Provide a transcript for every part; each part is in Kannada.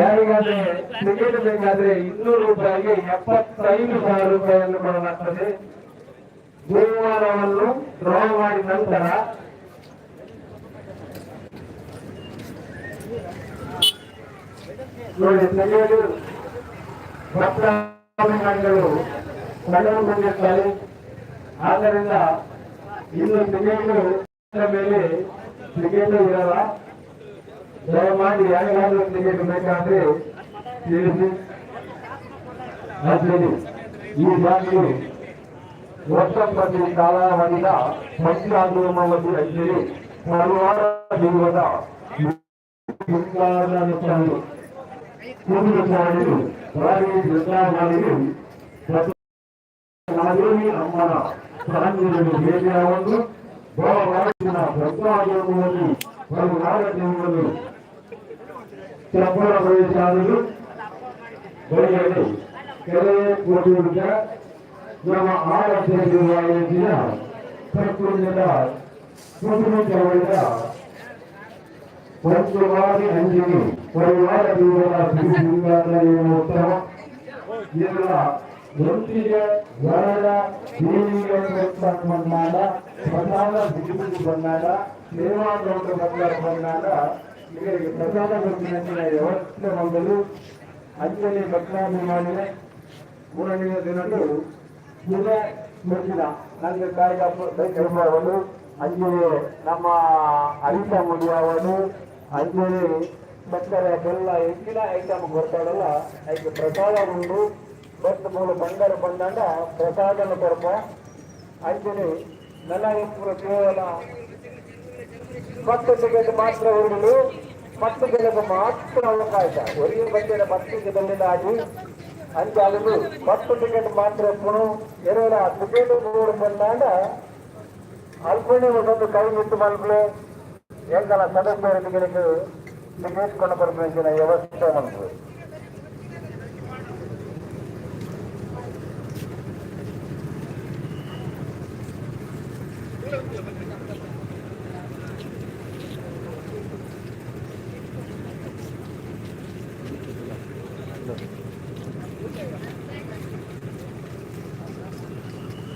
ಯಾರಿಗಾದ್ರೆ ಟಿಕೆಟ್ ಬೇಕಾದ್ರೆ ಇನ್ನೂರು ರೂಪಾಯಿಗೆ ಎಪ್ಪತ್ತೈದು ಸಾವಿರ ರೂಪಾಯಿಯನ್ನು ಕೊಡಲಾಗ್ತದೆ. ಬಹುಮಾನವನ್ನು ಡ್ರಾ ಮಾಡಿದ ನಂತರ ನೋಡಿ ತೆಗೆಯಲು ಭಕ್ತಾಭಿಮಾನಿಗಳು ಕಳೆದು ಬಂದಿರ್ತಾರೆ. ಆದ್ದರಿಂದ ಇನ್ನು ಟಿಕೆಟ್ ಮೇಲೆ ಟಿಕೆಟ್ ಇರಲ್ಲ. ದಯಮಾಡಿ ಯಾರಿಗಾದ್ರೂ ಟಿಕೆಟ್ ಬೇಕಾದ್ರೆ ತಿಳಿಸಿ ಅಷ್ಟೇ ಈ ಬಾಗಿಲು ವರ್ಷಪತಿ ಕಾಲಾವಧಿಯ ಪಂಚಾಂಗಮವತಿ ಅಂಜಲಿ ಮರುವಾರ ದಿನದ ಮುಂಗಾರನುಸಾರಿ ಕುದುರೆ ಸಾಡಿರು ರಾಣಿ ವೃಂದಾವನಿರು ಮಾದೇವಿ ಅಮ್ಮನ ಪ್ರಾಂತ್ಯದಲ್ಲಿ ಭೇಟಿಯಾಗುವುದು ಬಹುವಾರಿನ ಭಕ್ತಾಗಮದಲ್ಲಿ ಮರುವಾರ ದಿನವನ್ನು ಚಪ್ಪರ ಪ್ರವೇಶಾದರು ಬಳಿಯಲ್ಲಿ ಕೆರೆ ಕೋಟೆಯುತ್ತ ನಮ್ಮ ಆರೋಗ್ಯ ದೇವಾಲಯದ ಪ್ರಕೃತಿಯ ಕುಟುಂಬ ಚಳವಳಿಯ ಪಂಚವಾರಿ ಅಂಜಿನಿ ಪರಿವಾರ ದೇವರ ಉತ್ತಮ ಇದರ ಒಟ್ಟಿಗೆ ವರಡ ದೇವಿಗೆ ಬಂದಾಗ ಪ್ರಸಾದ ಬಿಡುಗಡೆ ಬಂದಾಗ ಸೇವಾಗೌಡ ಬಂಗಾರ ಬಂದಾಗ ಇವರಿಗೆ ಪ್ರಸಾದ ಬಂದಿನ ವ್ಯವಸ್ಥೆ ಮಾಡಲು ಅಂಜಲಿ ಭಕ್ತಾಭಿಮಾನಿಗೆ ಮೂರನೆಯ ದಿನಗಳು ಪೂಜೆ ಮುಗಿದ ನನಗೆ ಕಾಯಿಗ ಕೈಗೊಳ್ಳಬಹುದು ಅಂಜಲಿ ನಮ್ಮ ಅರಿತ ಮುಡಿಯವರು ಅಂಜಲಿ ಸಕ್ಕರೆ ಬೆಲ್ಲ ಹೆಚ್ಚಿನ ಐಟಮ್ ಕೊಡ್ತಾಳಲ್ಲ, ಅದಕ್ಕೆ ಪ್ರಸಾದ ಉಂಡು ಮೂಲ ಬಂಗಾರ ಬಂದಾಗ ಪ್ರಸಾದನ ಕೊಡ್ಪ ಅಂಜಲಿ ನನಗೆ ಪೂರ ಕೇವಲ ಪತ್ತು ಟಿಕೆಟ್ ಮಾತ್ರ ಹೊರಡಲು ಪತ್ತು ಗೆಲುವು ಮಾತ್ರ ಅವಕಾಶ. ಹೊರಗೆ ಬಂದಿರ ಪತ್ತು ಅಂತ ಅಂಚಾಲದು ಪತ್ತು ಟಿಕೆಟ್ ಮಾತ್ರ ಪುನು ಎರಡ ಟಿಕೆಟ್ ಮೂರು ಬಂದಾಗ ಅಲ್ಪನೆ ಒಂದು ಕೈ ಮುಟ್ಟು ಮಲ್ಪಲೆ ಎಂಕಲ ಸದಸ್ಯರಿಗೆ ಟಿಕೆಟ್ ಕೊಂಡು ಬರ್ಬೇಕಿನ ವ್ಯವಸ್ಥೆ ಮಲ್ಪು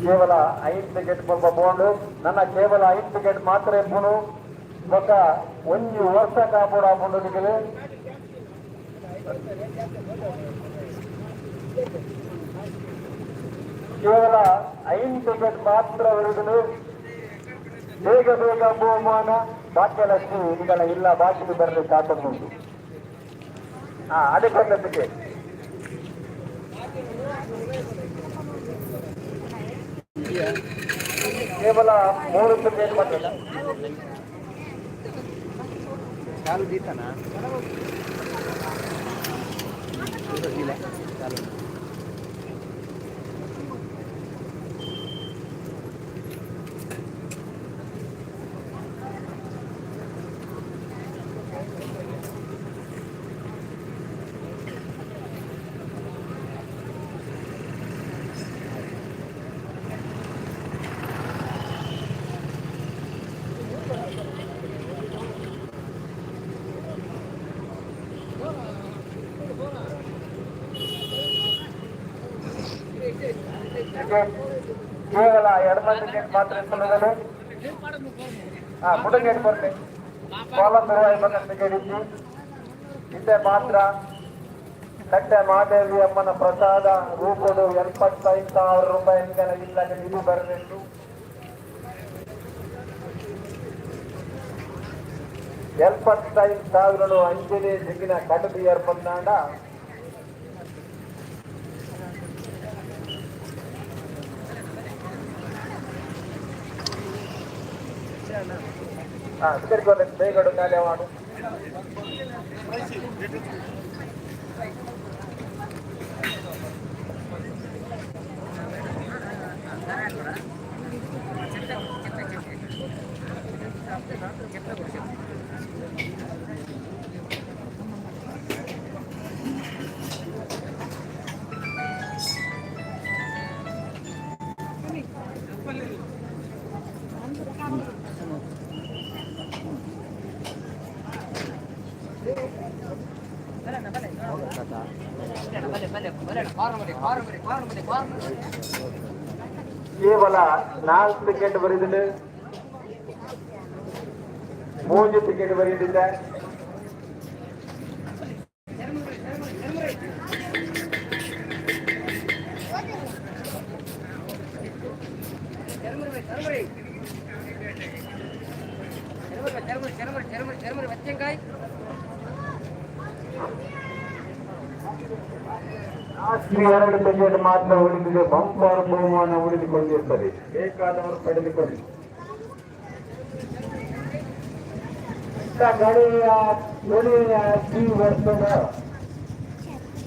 ಕೇವಲ ಐದು ಟಿಕೆಟ್ ಸ್ವಲ್ಪ ಬೋಂಡು. ನನ್ನ ಕೇವಲ ಐದು ಟಿಕೆಟ್ ಮಾತ್ರ ಇಬ್ಬನು ఒక ಒಂದು ವರ್ಷ ಕಾಪುಡ ಮುಂದಕ್ಕೆ ಕೇವಲ ಐದು ಟಿಕೆಟ್ ಮಾತ್ರ ಹೊರಗಲು ಬೇಗ ಬೇಗ ಬಹುಮಾನ ಭಾಗ್ಯಲಕ್ಷ್ಮಿ ಇಂಗಳ ಇಲ್ಲ ಬಾಕಿ ಬರಲಿ ಆತಂಕ ಹಾ அது கொண்டதுக்கு ಕೇವಲ ಮೂರು ರೂಪಾಯಿ ಮಾತ್ರ ಚಾಲು ದೀತಾನ ಚಾಲು ವಿಕೆಟ್ ಕೇವಲ ಎಡಮಂದು ವಿಕೆಟ್ ಮಾತ್ರ ಎತ್ತುವುದನ್ನು ಹಾ ಮುಡಗೇಟ್ ಬರ್ಲಿ. ಬಾಲ ತರುವಾಯಿಬೇಕಂತ ಇದೆ ಮಾತ್ರ ಕಟ್ಟೆ ಮಾದೇವಿ ಅಮ್ಮನ ಪ್ರಸಾದ ರೂಪದು ಎಪ್ಪತ್ತೈದು ಸಾವಿರ ರೂಪಾಯಿ ಇಲ್ಲ ಇದು ಬರಬೇಕು. ಎಪ್ಪತ್ತೈದು ಸಾವಿರ ಅಂಜಲಿ ಜಿಗಿನ ಕಡದಿ ಏರ್ಪಡ್ನಾಡ ಹಾಂ ತಿರ್ಗೋಲಕ್ಕೆ ಬೇಗಡು ಖಾಲಿ ಮಾಡು చెప్తా ಕೇವಲ ನಾಲ್ಕು ಟಿಕೆಟ್ ಬರೆದಿದೆ ಮೂರು ಟಿಕೆಟ್ ಬರೆದಿದ್ದೆ ಈ ಎರಡು ಟಿಕೆಟ್ ಮಾತ್ರ ಉಳಿದಿದೆ ಬಂಪರ್ ಬಹುಮಾನ ಉಳಿದುಕೊಂಡಿರುತ್ತದೆ ಬೇಕಾದವರು ಪಡೆದುಕೊಳ್ಳಿ ಗಣಿಯ ನುಡಿಯ ಈ ವರ್ಷದ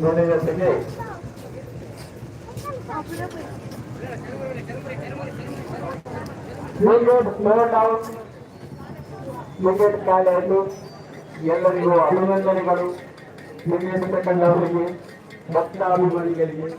ನುಡಿಯ ಜೊತೆಗೆ ವಿಕೆಟ್ ಸ್ಲೋ ಡೌನ್ ವಿಕೆಟ್ ಕಾಲಾಯಿತು ಎಲ್ಲರಿಗೂ ಅಭಿನಂದನೆಗಳು मीडिया से लिए होइए बदनामी के लिए।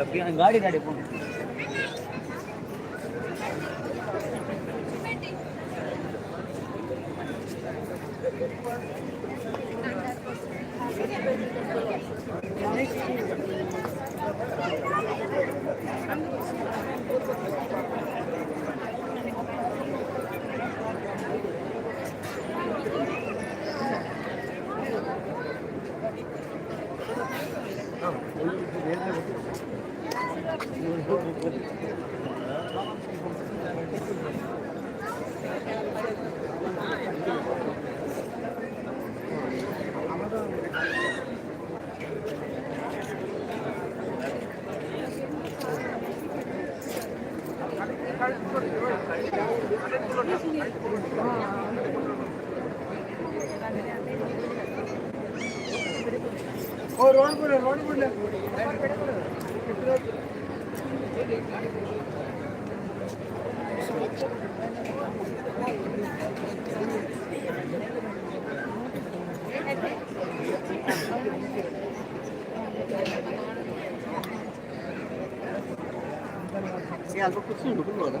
அப்படியே காடி காடி போகணும் Ya, algo que sí, lo que no, ¿verdad?